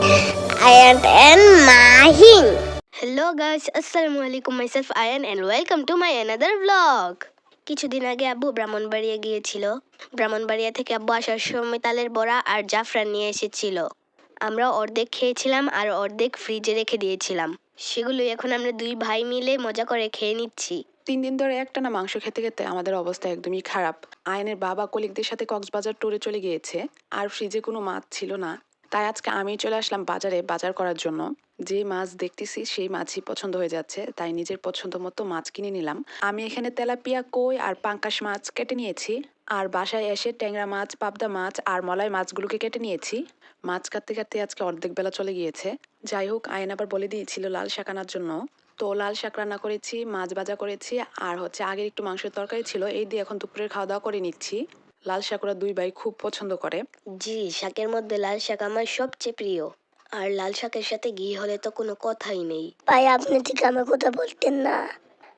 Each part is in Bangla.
Ayant and Mahin. Hello guys আসসালামু আলাইকুম myself Ayan and welcome to my another blog কিছুদিন আগে আব্বু ব্রাহ্মণবাড়িয়া গিয়েছিল। ব্রাহ্মণবাড়িয়া থেকে আব্বু আসার সময় তালের বড়া আর জাফরান নিয়ে এসেছিল। আমরা অর্ধেক খেয়েছিলাম আর অর্ধেক ফ্রিজে রেখে দিয়েছিলাম। সেগুলো এখন আমরা দুই ভাই মিলে মজা করে খেয়ে নিচ্ছি। তিন দিন ধরে একটানা মাংস খেতে খেতে আমাদের অবস্থা একদমই খারাপ। আয়নের বাবা কলিকদের সাথে কক্সবাজার ট্যুরে চলে গিয়েছে। আর ফ্রিজে কোনো মাছ ছিল না। তাই আজকে আমি চলে আসলাম বাজারে বাজার করার জন্য। যে মাছ দেখতেছি সেই মাছই পছন্দ হয়ে যাচ্ছে, তাই নিজের পছন্দ মতো মাছ কিনে নিলাম। আমি এখানে তেলাপিয়া, কই আর পাঙ্কাশ মাছ কেটে নিয়েছি। আর বাসায় এসে ট্যাংরা মাছ, পাবদা মাছ আর মলাই মাছগুলোকে কেটে নিয়েছি। মাছ কাটতে কাটতে আজকে অর্ধেক বেলা চলে গিয়েছে। যাই হোক, আয়ন আবার বলে দিয়েছিল লাল শাক আনার জন্য। তো লাল শাক রান্না করেছি, মাছ ভাজা করেছি আর হচ্ছে আগের একটু মাংসের তরকারি ছিল, এই দিয়ে এখন দুপুরের খাওয়া দাওয়া করে নিচ্ছি। লাল শাক ওরা দুই ভাই খুব পছন্দ করে। জি শাকের মধ্যে লাল শাক আমার সবচেয়ে প্রিয়। আর লাল শাকের সাথে ঘি হলে তো কোনো কথাই নেই। ভাই আপনি ঠিক আমার কথা বলতেন না।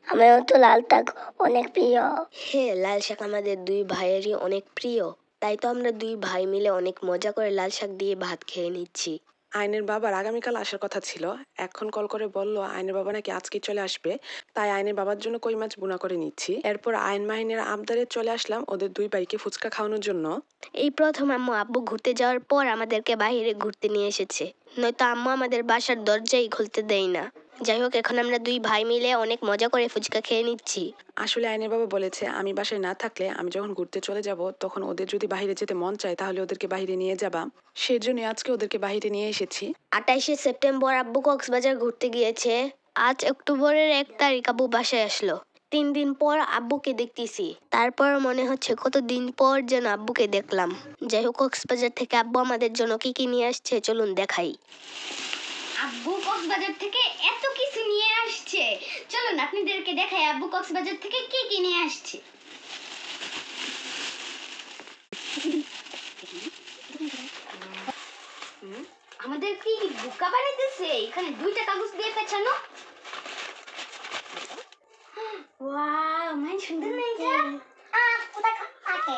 আমারও তো লাল শাক অনেক প্রিয়। হ্যাঁ লাল শাক আমাদের দুই ভাইয়েরই অনেক প্রিয়। তাই তো আমরা দুই ভাই মিলে অনেক মজা করে লাল শাক দিয়ে ভাত খেয়ে নিচ্ছি। আইনের বাবার আগামীকাল আসার কথা ছিল। এখন কল করে বলল, আইনের বাবা নাকি আজকে চলে আসবে। তাই আইনের বাবার জন্য কই মাছ বুনা করে নিচ্ছি। এরপর আইন মাহিনের আবদারে চলে আসলাম ওদের দুই ভাইকে ফুচকা খাওয়ানোর জন্য। এই প্রথম আম্মু আব্বু ঘুরতে যাওয়ার পর আমাদেরকে বাইরে ঘুরতে নিয়ে এসেছে। নয়তো আম্মু আমাদের বাসার দরজাই খুলতে দেয় না। যাই হোক এখন আমরা দুই ভাই মিলে অনেক মজা করে ফুচকা খেয়ে নিচ্ছি। আসলে আইনের বাবা বলেছে আমি বাসায় না থাকলে আমি যখন ঘুরতে চলে যাব তখন ওদের যদি বাইরে যেতে মন চায় তাহলে ওদেরকে বাইরে নিয়ে যাবা। সেই জন্য আজকে ওদেরকে বাইরে নিয়ে এসেছি। আঠাইশে সেপ্টেম্বর আব্বু কক্সবাজার ঘুরতে গিয়েছে। আজ অক্টোবরের এক তারিখ আব্বু বাসায় আসলো। তিন দিন পর আব্বুকে দেখতেছি। তারপর মনে হচ্ছে কতদিন পর যেন আব্বুকে দেখলাম। যাই হোক কক্সবাজার থেকে আব্বু আমাদের জন্য কি কি নিয়ে আসছে চলুন দেখাই। আব্বু কক্সবাজার থেকে এত কিছু নিয়ে আসছে। চলুন, আপনাদেরকে দেখাই আব্বু কক্সবাজার থেকে কি কি নিয়ে আসছে। আমাদের কি বোকা বানাইতেছে? এখানে দুইটা কাগজ দিয়ে পেছানো? ওয়াও মানে সুন্দর না এটা আহ কোথায় আছে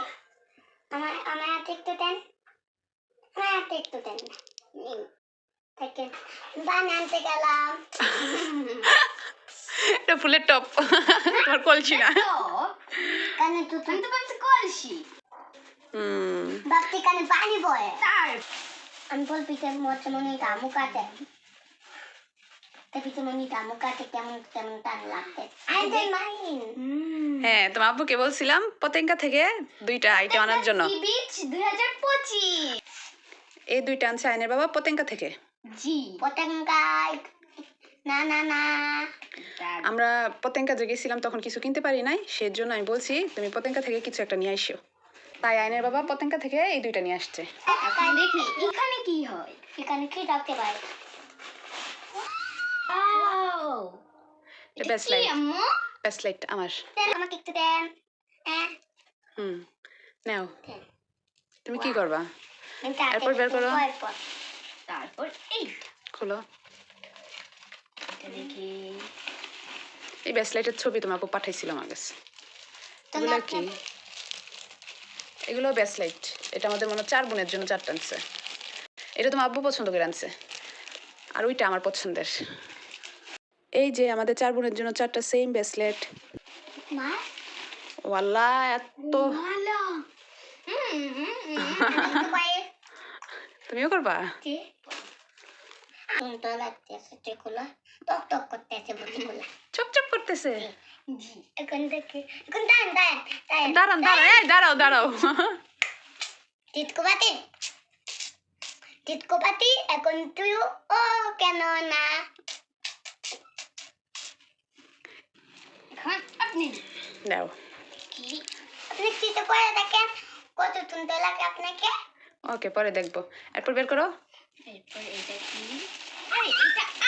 আমার আমার হাতে একটু দেন আমার হাতে একটু দেন নিন থেকে বান আনতে গেলাম। এটা ফুলের টপ। তোমার কলছি না? কানে তো আমি তো ভাবছি কলসি। হুম। বাপটি কানে পানি বয়ে তার। আমি বল পিঠে মনে কাটে। পিঠে মনে কাটে কেমন কেমন টান লাগতে আই মাইন হ্যাঁ তোমার আব্বুকে বলছিলাম পতেঙ্গা থেকে দুইটা আইটেম আনার জন্য। বিচ দুই হাজার পঁচিশ। এই দুইটা আনছে আইনের বাবা পতেঙ্গা থেকে। জি না না না। আমরা পতেঙ্গা যে গেছিলাম তখন কিছু কিনতে পারি নাই সেজন্য আমি বলছি তুমি পতেঙ্গা থেকে কিছু একটা নিয়ে আইসো। তাই আইনের বাবা পতেঙ্গা থেকে এই দুইটা নিয়ে আসছে। এখন দেখি এখানে কি হয়? এখানে কি রাখতে পারে? আমার। আমাকে একটু দেন। হ্যাঁ। হুম নাও। তুমি কি করবা? এরপর বের করো। তারপর এইটা খুলো দেখি এই বেস্ট লাইটের ছবি তোমার আপু পাঠাইছিল আমার কাছে এগুলো কি এগুলো বেস্ট লাইট এটা আমাদের মনে চার বোনের জন্য চারটা আনছে এটা তোমার আব্বু পছন্দ করে আনছে আর ওইটা আমার পছন্দের এই যে আমাদের চার বোনের জন্য চারটা সেম ব্রেসলেট মা ওয়াল্লা এত ভালো হুম হুম, হুম। একটু পায়ে তুমিও করবা? কি করতেছে দাঁড়ান দাঁড়াও এই দাঁড়াও এখন তুই ও কেন না? এখন আপনি দাও কি? আপনি করে দেখেন কত সুন্দর লাগে আপনাকে। ওকে পরে দেখব। এরপর বের করো।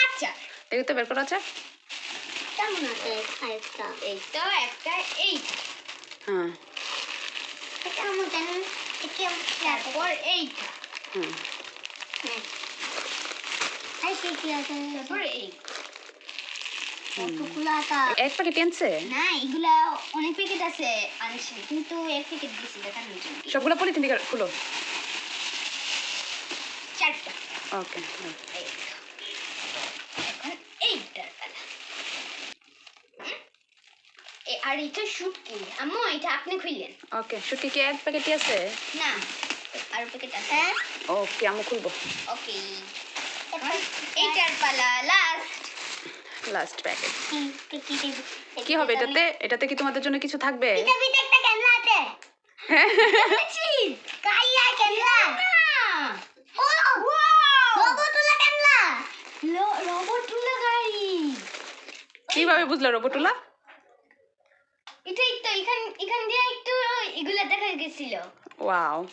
আচ্ছা। দেখি তো বের করো আচ্ছা হ্যাঁ। কতগুলো আছে? এক প্যাকেট আনছে? না এগুলা অনেক প্যাকেট আছে আনছি কিন্তু এক প্যাকেট দিছি দেখানোর জন্য। সবগুলো পলিথিন খুলো। আর এটা শুটকি। আম্মু এটা আপনি খুললেন। ওকে শুটকি কি এক আছে? না আর প্যাকেট আছে। ওকে ওকে পালা লাস্ট লাস্ট প্যাকেট কি হবে এটাতে? এটাতে কি তোমাদের জন্য কিছু থাকবে? এটা একটা ক্যামেরা আছে। হ্যাঁ। কীভাবে বুঝলে রোবটুলা? এটাই তো এখান এখান দিয়ে একটু এগুলা দেখা গেছিল। ওয়াও।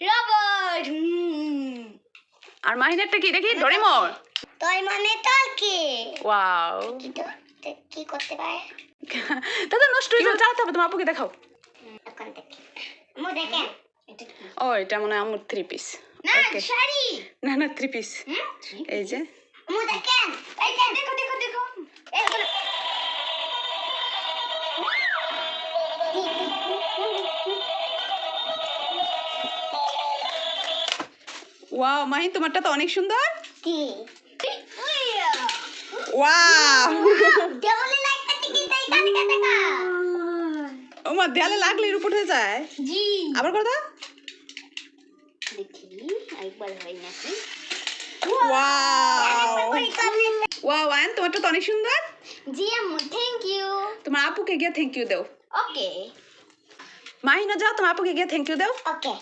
রবট আর মাহিনেরটা কি দেখি? ডরিমোর তোর মানে তোর কি? ওয়াও। কি তো তে- কি করতে পারে? দাদা নষ্ট হয়ে যাবে। চালাতে হবে তোমার আপুকে দেখাও। এখন থেকে মু দেখেন। ও এটা মনে হয় আমার থ্রি পিস না শাড়ি। না না থ্রি পিস এই যে। দেখেন? এই দেখো দেখো দেখো। এগুলো ওয়াও মাহিন তোমারটা তো অনেক সুন্দর। কি? ওয়াও। দেওয়ালে কানে লাগলে এর উপর হয়ে যায়। জি। আবার কথা দেখি একবার হয় নাকি? ওয়াও আয়ন তোমারটা তো অনেক সুন্দর। জি আম্মু থ্যাংক ইউ তোমার আপুকে গিয়ে থ্যাংক ইউ দাও। ওকে মাহিনা যাও তোমার আপুকে গিয়ে থ্যাংক ইউ দাও। ওকে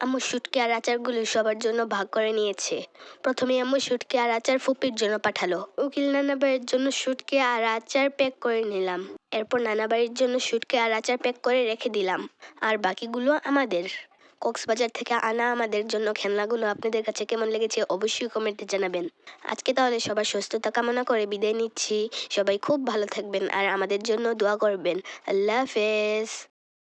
আম্মু শুটকি আর আচারগুলো সবার জন্য ভাগ করে নিয়েছে। প্রথমে আম্মু শুটকি আর আচার ফুপির জন্য পাঠালো। উকিল নানা বাড়ির জন্য শুটকি আর আচার প্যাক করে নিলাম। এরপর নানা বাড়ির জন্য শুটকি আর আচার প্যাক করে রেখে দিলাম। আর বাকিগুলো আমাদের। কক্সবাজার থেকে আনা আমাদের জন্য খেলনাগুলো আপনাদের কাছে কেমন লেগেছে অবশ্যই কমেন্টে জানাবেন। আজকে তাহলে সবার সুস্থতা কামনা করে বিদায় নিচ্ছি। সবাই খুব ভালো থাকবেন আর আমাদের জন্য দোয়া করবেন। আল্লাহ হাফেজ।